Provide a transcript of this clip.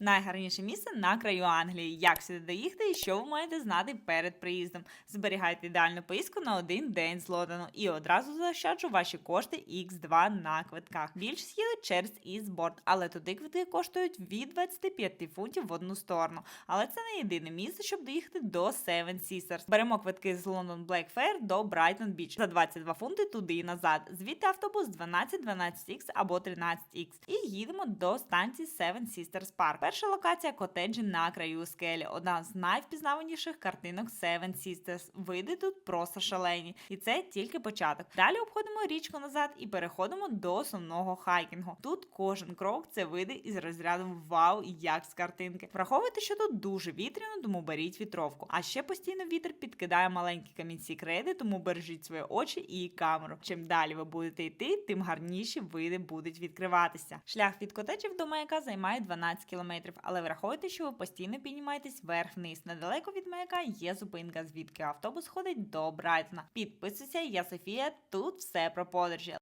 Найгарніше місце на краю Англії. Як сюди доїхати і що ви маєте знати перед приїздом? Зберігайте ідеальну поїздку на один день з Лондону і одразу заощаджу ваші кошти X2 на квитках. Більшість їдуть через Eastbourne, але туди квитки коштують від 25 фунтів в одну сторону. Але це не єдине місце, щоб доїхати до Seven Sisters. Беремо квитки з London Black Fair до Brighton Beach за 22 фунти туди і назад. Звідти автобус 12, 12X або 13X. І їдемо до станції Seven Sisters Park. Перша локація котеджі на краю скелі. Одна з найвпізнаваніших картинок Seven Sisters. Види тут просто шалені. І це тільки початок. Далі обходимо річку назад і переходимо до основного хайкінгу. Тут кожен крок це види із розрядом вау, як з картинки. Враховуйте, що тут дуже вітряно, тому беріть вітровку. А ще постійно вітер підкидає маленькі камінці креди, тому бережіть свої очі і камеру. Чим далі ви будете йти, тим гарніші види будуть відкриватися. Шлях від котеджів до маяка займає 12 кілометрів, але враховуйте, що ви постійно піднімаєтесь вверх-вниз. Недалеко від маяка є зупинка, звідки автобус ходить до Брайтона. Підписуйся, я Софія. Тут все про подорожі.